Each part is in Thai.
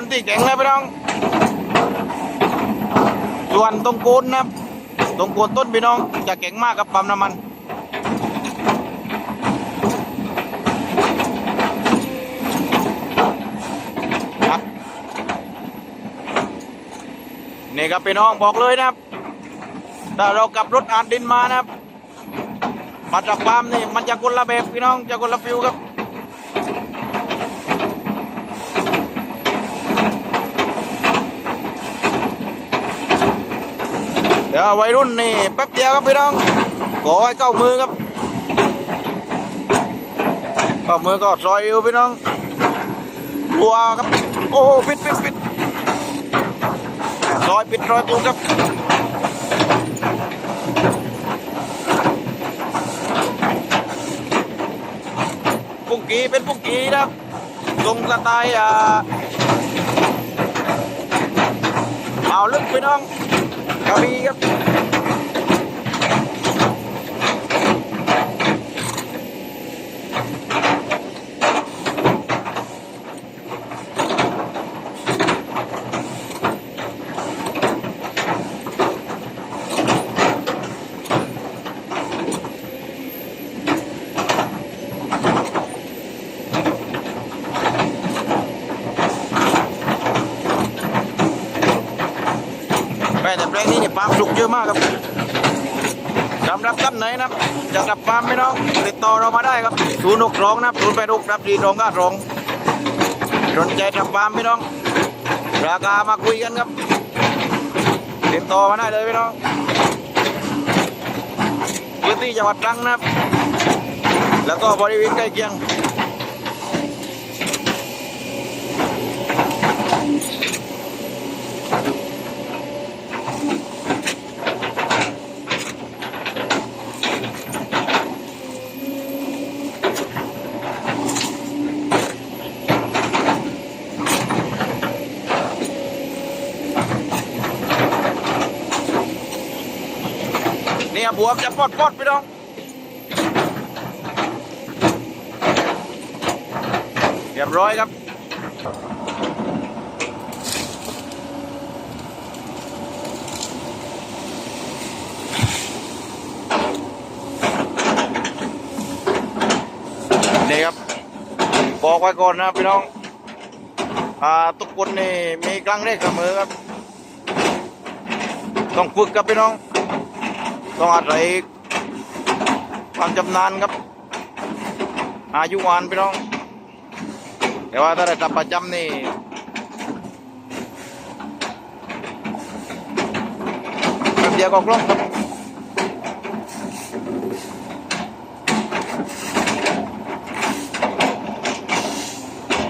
นที่แข็งเลยพี่น้อง ส่วนตรงโคนนะตรงโคนต้นพี่น้องจะแข็งมากกับปั๊มน้ำมันครับนี่ครับพี่น้องบอกเลยนะครับถ้าเรากลับรถอ่านดินมานะครับมาจากปั๊มนี่มันจะคนละแบบพี่น้องจะคนละฟิวครับ ดี๋ยววัยรุ่นนี่แป๊บเดียวครับพี่น้องขอให้เข้ามือครับเข้ามือก็ซอยอยู่พี่น้องรัวครับ โอ้ปิดปิดปิดซอยปิดรอยตูครับปุ้งกีเป็นปุ้งกีนะครับทรงสไตล์อ่าเอาลึกพี่น้อง ก ระบี่ครับแม่แต่แปลงนี้เนี่ยปล์มสุกเยอะมากครับสำหรับท่านไหนนะครับอยากกับปาล์มไหมน้องติดต่อเรามาได้ครับศูนย์หกสองนะครับศูนย์แปดหกครับสี่สองก้าสองสนใจกับปาล์มพี่น้อง ราคามาคุยกันครับติดต่อมาได้เลยพี่น้องพื้นที่จังหวัดตรังนะครับ แล้วก็บริเวณใกล้เคียง บวกจะปอดปอดพี่น้องเรียบร้อยครับนี่ครับบอกไว้ก่อนนะพี่น้องอ่าทุกคนนี่มีครั้งแรกเสมอครับ ต้องฝึกครับพี่น้อง ต้องอาศัยความชำนาญครับ อายุวานพี่น้อง แต่ว่าถ้าได้ทำประจำนี่แป๊บเดียวก็คล่องครับ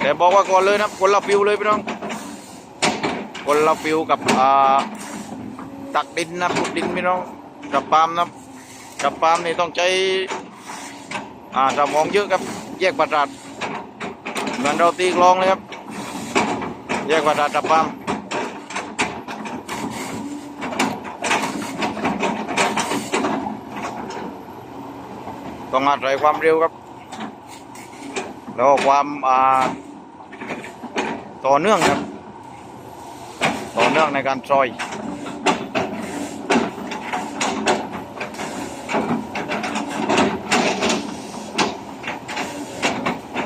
แต่บอกว่าก่อนเลยนะคนละฟิวเลยพี่น้องคนละฟิวกับตักดินนะปลุกดินพี่น้อง กับปาล์มนะกับปาล์มนี่ต้องใช้อ่าสมองเยอะครับ แยกประสาทเหมือนเราตีกลองเลยครับ แยกประสาทกับปาล์มต้องอาศัยความเร็วครับ แล้วความอ่าต่อเนื่องครับ ต่อเนื่องในการซอย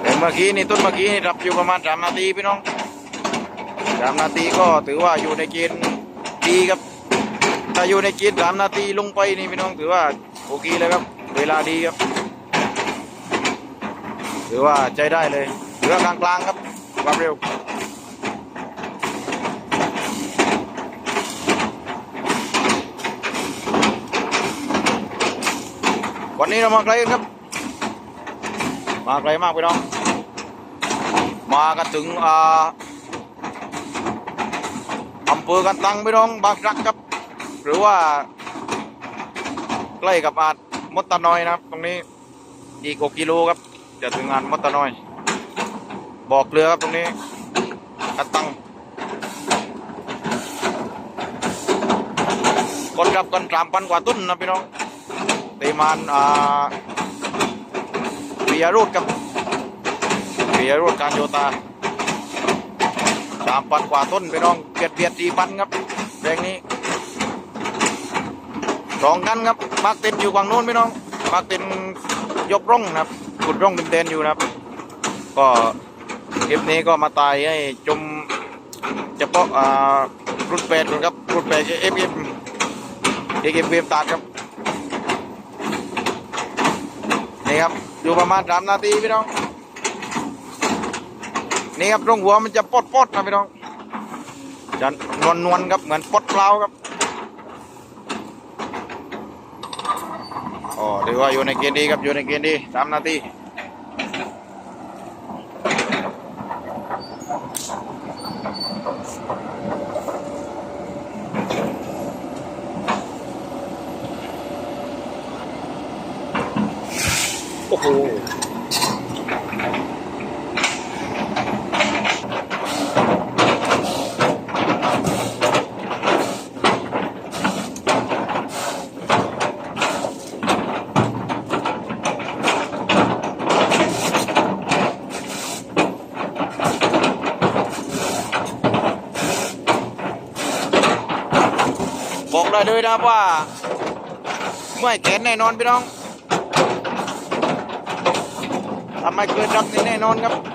แต่เมื่อกี้นี่ต้นเมื่อกี้นี่รับอยู่ประมาณสามนาทีพี่น้องสามนาทีก็ถือว่าอยู่ในเกณฑ์ดีครับ ถ้าอยู่ในเกณฑ์สามนาทีลงไปนี่พี่น้องถือว่าโอเคเลยครับ เวลาดีครับ ถือว่าใจได้เลยถือว่ากลางๆครับความเร็ววันนี้เรามาไกลครับ มาไกลมากพี่น้อง มากันถึงอ่าอำเภอกันตังพี่น้องบางรักครับ หรือว่าใกล้กับอาจมดตะนอยนะครับ ตรงนี้อีก 6 กิโลครับ จะถึงงานมดตะนอย บอกเรือครับตรงนี้กันตังคนรับกันสามพันกว่าตุ้นนะพี่น้องเตีมานอ่าปิยรุธครับ ยรุธการโยตาสามพันกว่าต้นไปน้องเบียดเบียดสี่พันครับแปลงนี้สองกันครับมาร์กเต็นอยู่ฝั่งโน้นพี่น้องมาร์กเต็นยกร่องนะครับขุดร่องเต็มๆอยู่นะครับ ก็คลิปนี้ก็มาตายให้จมเฉพาะอ่ารุ่นแปดครับรุ่นแปดเอฟเอ็มเอฟเอ็มตัดครับนี่ครับอยู่ประมาณสามนาทีพี่น้อง นี่ครับตรงหัวมันจะปดปดนะพี่น้องจะนวลนวลๆครับเหมือนปดเปล่าครับอ๋อถือว่าอยู่ในเกณฑ์ดีครับอยู่ในเกณฑ์ดีสามนาทีโอ้โห ได้เลยนะครับว่าเมื่อยแขนแน่นอนพี่น้องทำไมเกิดรับแน่นอนครับ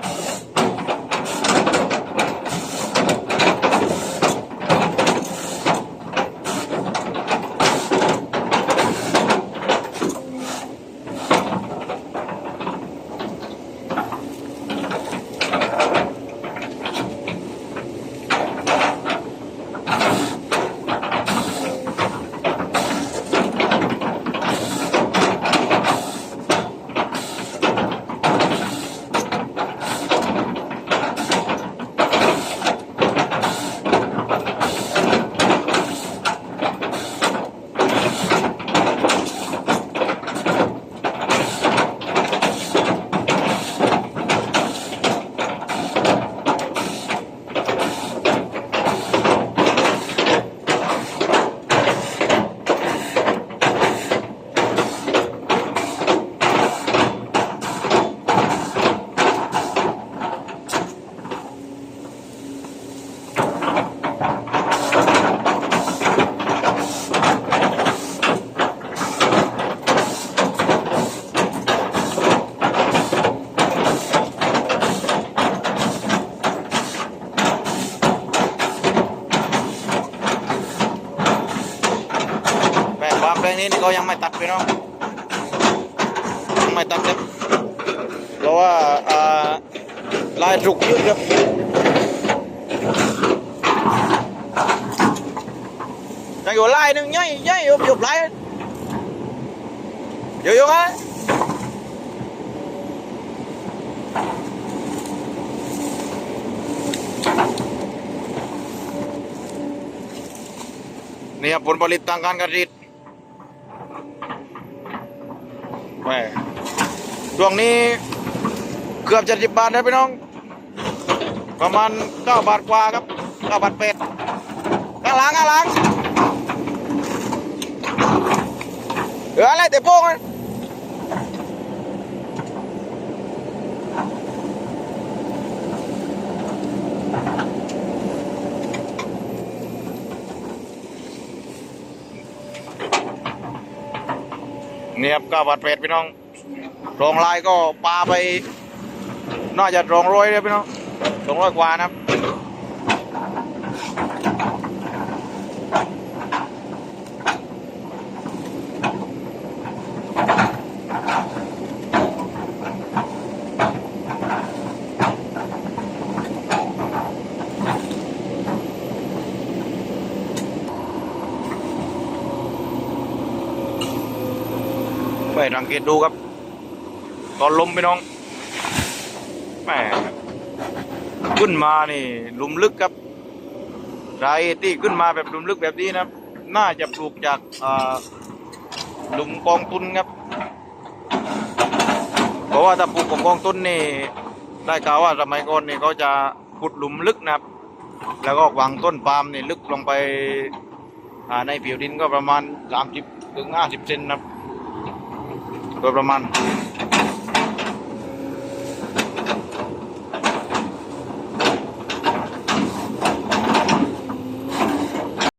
แปลงวางแปลงนี้นี่เขายังไม่ตัดพี่น้องยังไม่ตัดครับเพราะว่าลายจุกยืดครับยังอยู่ลายหนึ่งย่อยย่อยหยบหยบลายเดี๋ยวอยู่ไงนี่ครับผลผลิตทางการเกษตรแห ม่ช่วงนี้เกือบจะสิบบาทนะพี่น้อง ประมาณเก้าบาทกว่าครับเก้าบาทเป็ดก้าลังก้าลังเอออะไรแต่โป้ง นี่ยครับก้าบาทเป็ดพี่น้องรองลายก็ปลาไป น่าจะรองร้อยเลยพี่น้องสองร้อยกว่านะครับ ไป สังเกตดูครับ ตอนลมพี่น้องแหมขึ้นมานี่ลุมลึกครับสาเหตุที่ขึ้นมาแบบลุมลึกแบบนี้นะครับน่าจะปลูกจากหลุมกองทุนครับ เพราะว่าถ้าปลูกของกองทุนนี่ได้ข่าวว่าสมัยก่อนนี่เขาจะขุดหลุมลึกนะครับ แล้วก็วางต้นปาล์มนี่ลึกลงไปในผิวดินก็ประมาณ 30ถึง50เซนนะครับ government